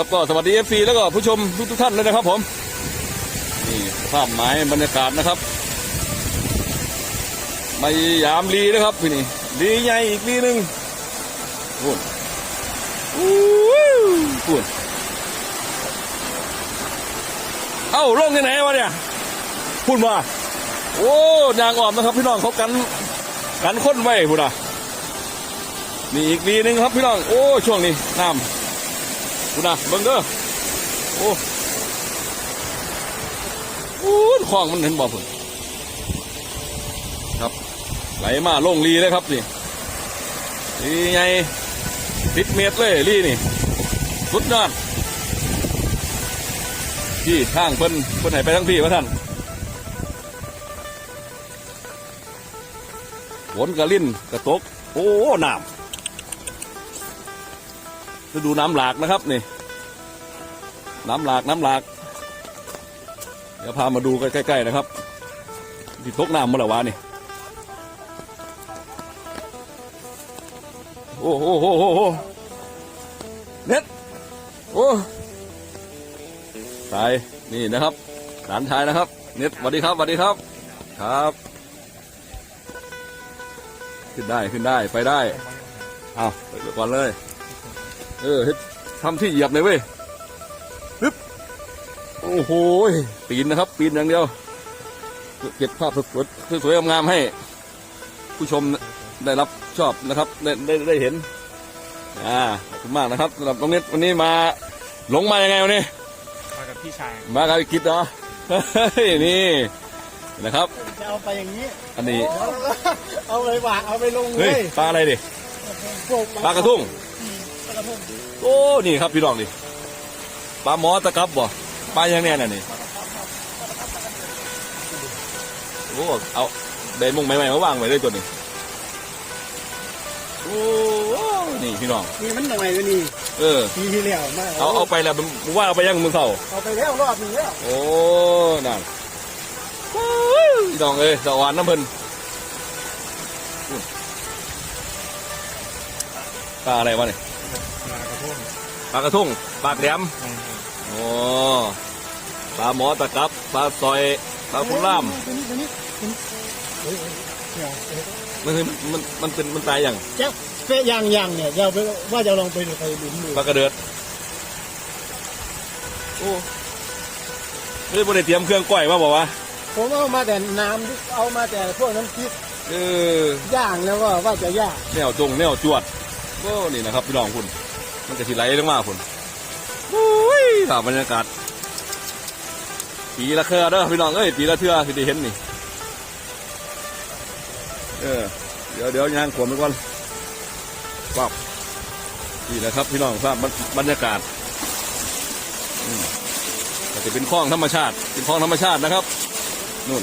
ครับก็สวัสดีเอฟซีแล้วก็ผู้ชมทุกทุกท่านเลยนะครับผม นี่ภาพไม้บรรยากาศนะครับมายามลีนะครับพี่นี่ลีใหญ่อีกลีหนึ่งพูดอู้พูดเอ้าลงที่ไหนวะเนี่ยพูดมาโอ้ยางออมนะครับ พี่น้องเขากันกันค้นไว้พูดอะนี่อีกลีหนึ่งครับพี่น้อง โอ้ช่วงนี้น้ำ พูดอะเบิ้งเด้อโอ้อู้คลองมันเห็นบ่พุ่นครับ ไหลมาลงรีเลยครับนี่รีไงสิบเมตรเลยรีนี่ สุดยอดพี่ทางเพิ่นเพิ่นไหนไปทั้งพี่วะท่านฝนกระลิ่นกระตก โอ้น้ำ จะดูน้ำหลากนะครับนี่ น้ำหลากน้ำหลาก เดี๋ยวพามาดูใกล้ๆนะครับที่ตกน้ำมาแล้ววะนี่โอ้โหโอ้โหโอ้โหเน็ตโอ้ตายนี่นะครับหลานชายนะครับ เน็ตสวัสดีครับสวัสดีครับ ครับ ขึ้นได้ขึ้นได้ไปได้ เอาไปก่อนเลย เออเฮ็ดทำที่เหยียบเลยเว้ยโอ้โหปีนนะครับ ปีนอย่างเดียว เก็บภาพสวยๆสวยๆงามๆให้ ผู้ชมได้รับชอบนะครับ ได้ได้ได้เห็น อ่าขอบคุณมากนะครับสำหรับน้องเน็ตวันนี้มาหลงมายังไงวันนี้มากับพี่ชายมากับกิจเหรอเฮ้ยนี่นะครับจะเอาไปอย่างนี้ อันนี้ เอาไปวางเอาไปลงเลเฮ้ยยปลาอะไรดิพวกปลากระทุ่ง ปลากระทุ่งโอ้นี่ครับพี่น้องดิปลาหมอตะกับบ่ปลาอย่างเนี้ยน่ะนี่โอ้เอาได้มุงใหม่ๆมาวางไว้เลยตัวนี้โอ้นี่พี่น้องนี่มันหน่อยกว่านี่เออปีที่แล้วมาเอาเอาไปแล้วมึงว่าเอาไปยังมึงเศร้าเอาไปแล้วรอบหนึงแล้วโอ้นั่นพี่น้องเอ้ยสวรรค์น้ำเพิ่นอุ้ยปลาอะไรวะเนี่ย มากระทุ่มปลากระทุ่งปลากแหลมโอ้ปลาหมอตะกับปลาซอยปลาคุณล่ามตัวนี้ตัวนี้ตัวนี้เฮ้ยเฮ้ยเนี่ยเฮ้ยมันคือมันมันเป็นมันตายอย่างแจ๊คเฟะยางยางเนี่ยจะเอาไปว่าจะลองไปดูไปดูดูปลากระเดือดโอ้เฮ้ยบริเตรียมเครื่องก้อยมาบอกว่าผมเอามาแต่น้ำเอามาแต่พวกน้ำพริกเออย่างแล้วว่าว่าจะย่างแนวจงแนวจวด โอ้นี่นะครับพี่น้องคุณมันจะสิไหลงมาคุณโอ้ยตามบรรยากาศปีละเครือเด้อพี่น้องเอ้ยปีละเทื่อสิได้เห็นนี่เออเดี๋ยวเดี๋ยวยางขวมไปก่อนปั๊บนี่แหละครับ พี่น้องภาพบรรบรรยากาศอืมก็จะเป็นคลองธรรมชาติ เป็นคลองธรรมชาตินะครับนู่น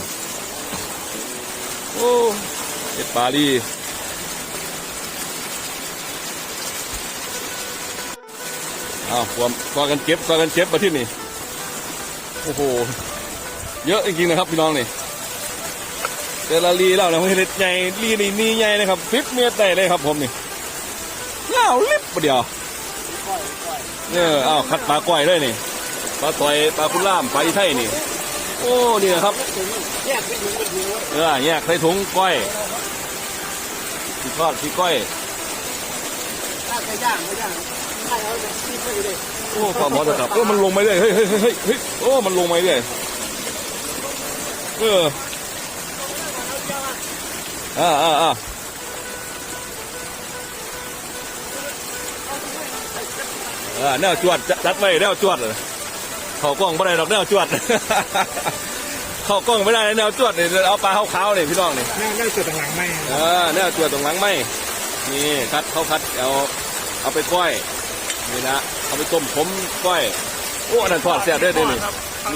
โอ้เอ็ดปาลี อาความก็กันเก็บก็กันเก็บมาที่นี่ โอ้โห เยอะจริงๆนะครับพี่น้องนี่เจละลีแล้วนะเห็ดใหญ่ลีนี่นี่ใหญ่นะครับฟิบเมตรได้เลยครับผมนี่เล่าลิบประเดียวเนี่ยเอาวคัดปลาก้อยด้วยนี่ปลาต่อยปลาคุณล่ามปลาอีไทยนี่ โอ้นี่นะครับแยกไปถึงไปถึงเออแยกใส่ถุงก้อยสีทอดสีก้อยถ้าจะย่างไม่ย่าง ถ้าเอาแบบที่ไปเลยโอ้ความร้อนจะกลับโอ้มันลงไปเรื่อยเฮ้ยเฮ้ยเฮ้ยเฮ้ยเฮ้ยโอ้มันลงไปเรื่อยเอออ่าอ่าอ่าเออแนวจวดจัดจัดไว้แนวจวดเลยเข้ากล้องไม่ได้ดอกแนวจวดเข้ากล้องไม่ได้แนวจวดเนี่ยเอาปลาขาวๆเนี่ยพี่น้องเนี่ยแม่ได้จุดต่างหลังไหมเออเนี่ยตัวตรงหลังไม่นี่คัดเขาคัดเอาเอาไปก้อย นี่นะเอาไปต้มผมก้อยโอ้อันนั้นทอดแซ่บได้เลยนี่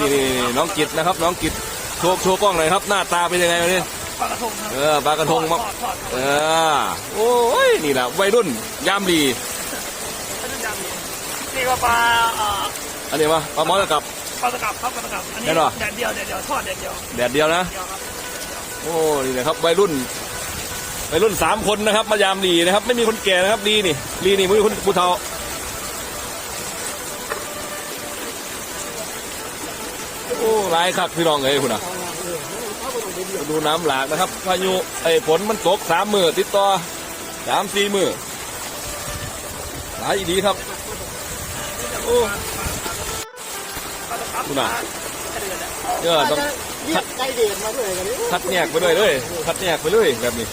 นี่นี่น้องกิตนะครับ น้องกิตโชว์โชว์กล้องเลยครับ หน้าตาเป็นยังไงวันนี้ปลากระทงครับเออปลากระทงมาทอดทอดเออโอ้ยนี่แหละวัยรุ่นยามดีนี่ก็ปลาเอ่ออันนี้วะปลาหมอตะกับปลาตะกับครับปลาตะกับอันนี้แน่นอนแดดเดียวแดดเดียวทอดแดดเดียวแดดเดียวนะเดียวครับโอ้นี่นะครับวัยรุ่นวัยรุ่นสามคนนะครับ มายามดีนะครับ ไม่มีคนแก่นะครับดีนี่ดีนี่มือคนผู้เฒ่า หลายคักพี่น้องเอ้ยคุณน่ะดูน้ำหลากนะครับพายุไอ้ฝนมันตกสามมือติดต่อสามสี่มือหลายดีครับโอ้คุณน่ะเออต้องเรียกไก่เด่นมาด้วยกันนี่คัดแยกไปเลยเลยคัดแยกไปเลยแบบนี้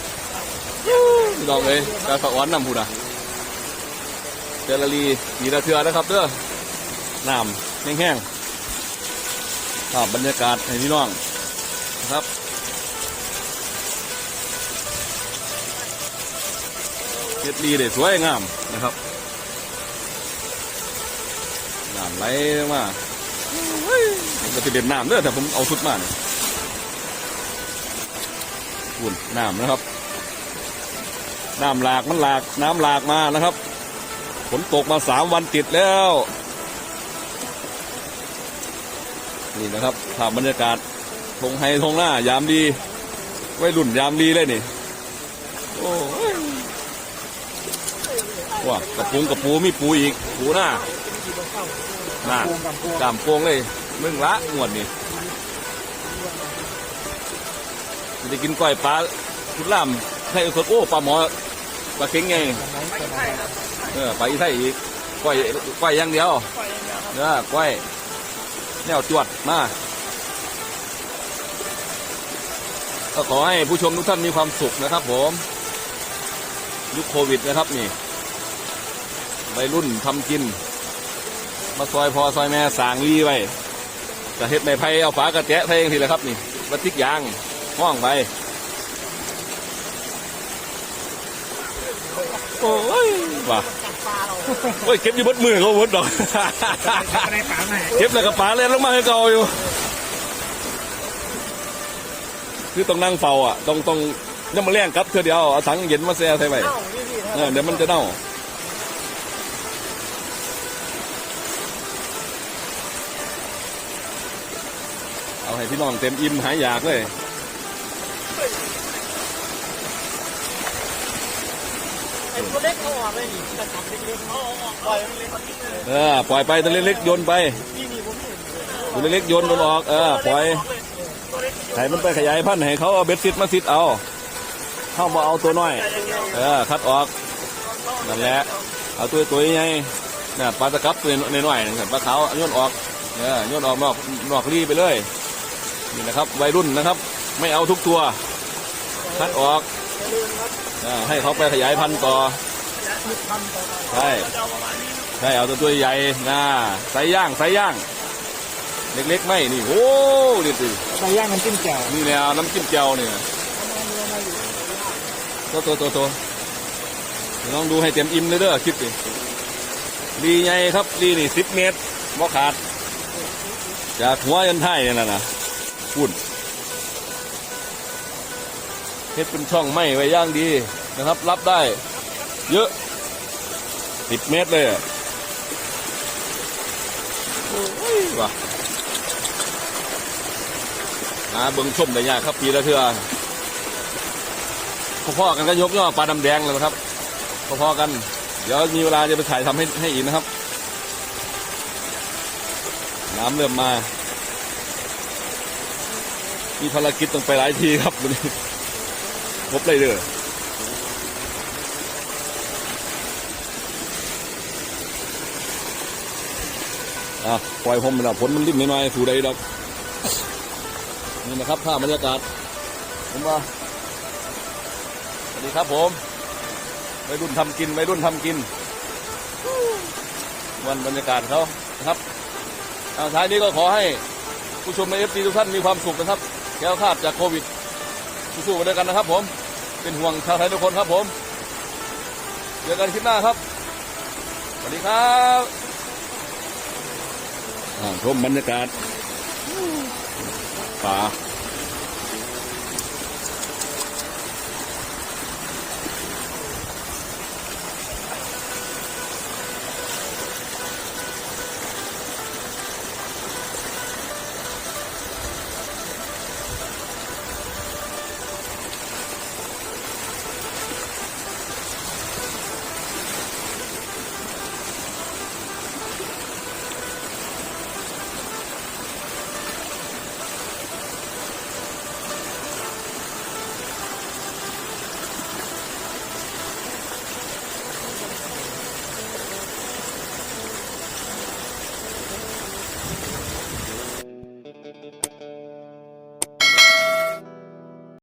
พี่น้องเลยการสะอ้อนนำพูดอะเจลารีดีละเทือนะครับเด้อน้ำแห้งๆ ภาพบรรยากาศให้พี่น้องนะครับเฮ็ดดีเลยสวยงามนะครับน้ำไหลมามันก็จะเด็ดน้ำเด้อแต่ผมเอาชุดมาเนี่ยอุ่นน้ำนะครับ น้ำหลากมันหลากน้ำหลากมานะครับฝนตกมาสามวันติดแล้ว นี่นะครับภาพบรรยากาศทงไฮทงหน้ายามดีไว้รุ่นยามดีเลยนี่โอ้ว่ากระปุงกระปูมีปูอีกปูหน้าหน้ากามโปงเลยมึงละงวดนี่จะกินก้อยปลาชุดล่ามไทยสดโอ้ปลาหมอปลาเค็งไงเออปลาอีไทยอีกก้อยก้อยอย่างเดียวยย่างเดียวครับเออก้อย แนวจวดมาก็ขอให้ผู้ชมทุกท่านมีความสุขนะครับ ผมยุคโควิดนะครับนี่วัยรุ่นทำกิน มาซอยพอซอยแม่สางรีไว้จะเฮ็ดในไผ่เอาฝากระแจะไทยเองทีละครับนี่วัดทิกยางห้องไปโอ้ยว่ะ ปลาเราโอ้ยเก็บอยู่บนมือเขาบดดอกในป่าไหนเก็บแล้วก็ปาเล่นลงมาให้เก่าอยู่ คือต้องนั่งเฝ้าอะต้องต้องยังมาเลี้ยงกลับเธอเดียวเอาถังเย็นมาแช่ใส่ไว้เอ้านี่นี่เออเดี๋ยวมันจะเน่าเอาให้พี่น้องเต็มอิ่มหายอยากเลย ไอ้ตัว เออปล่อยมันเลยเขาทิ้งเลยเออปล่อยไปตัวเล็กๆโยนไปนี่นี่ผมเห็นเลยตัวเล็กๆโยนมันออก เออปล่อยให้มันไปขยายพันธุ์ให้เขาเอาเบ็ดซิดมาซิดเอาเข้ามาเอาตัวน้อย เออคัดออกนั่นแหละเอาตัวตัวใหญ่เนี่ยปลาตะกับตัวน้อยๆนะครับปลาขาวโยนออกเออโยนออกนอกนอกรีไปเลยนี่นะครับวัยรุ่นนะครับ ไม่เอาทุกตัวคัดออกให้เขาไปขยายพันธุ์ต่อ ใช่จะเอาประมาณนี้ใช่เอาตัวตัวใหญ่นะไซย่างไซย่าง เล็กๆไม่นี่โอ้ดิดิใส่ย่างมันจิ้มแจ่วนี่แนวน้ำจิ้มเจียวเนี่ยตัวตัวตัวตัวเดี๋ยวลองดูให้เต็มอิ่มเลยเด้อคลิปดิดีไงครับดีนี่สิบเมตรบ่ขาดจากหัวยันท้ายนี่นะนะพุ่นเฮ็ดเป็นช่องไม้ไว้อย่างดีนะครับ รับได้ เยอะ สิบเมตรเลยอะโอ้ยว่ะหาเบิ่งชมได้ยากครับปีละเทื่อพ่อๆกันก็ยกย่อปลาดำแดงเลยนะครับพ่อๆกัน เดี๋ยวมีเวลาจะไปถ่ายทำให้ให้อีกนะครับ น้ำเริ่มมา มีภารกิจต้องไปหลายทีครับวันนี้ครบเลยเด้อ อะปล่อยผมไปแล้วผลมันริมน้อยๆสู่ใดดอกนี่นะครับภาพบรรยากาศผมว่าสวัสดีครับผมวัยรุ่นทำกินวัยรุ่นทำกิน วันบรรยากาศเขานะครับเอาท้ายนี้ก็ขอให้ผู้ชมในเอฟซีทุกท่านมีความสุขนะครับแคล้วคาดจากโควิดสู้ๆไปด้วยกันนะครับ ผมเป็นห่วงชาวไทยทุกคนครับผมเจอกันคลิปหน้าครับสวัสดีครับ ชมบรรยากาศป่า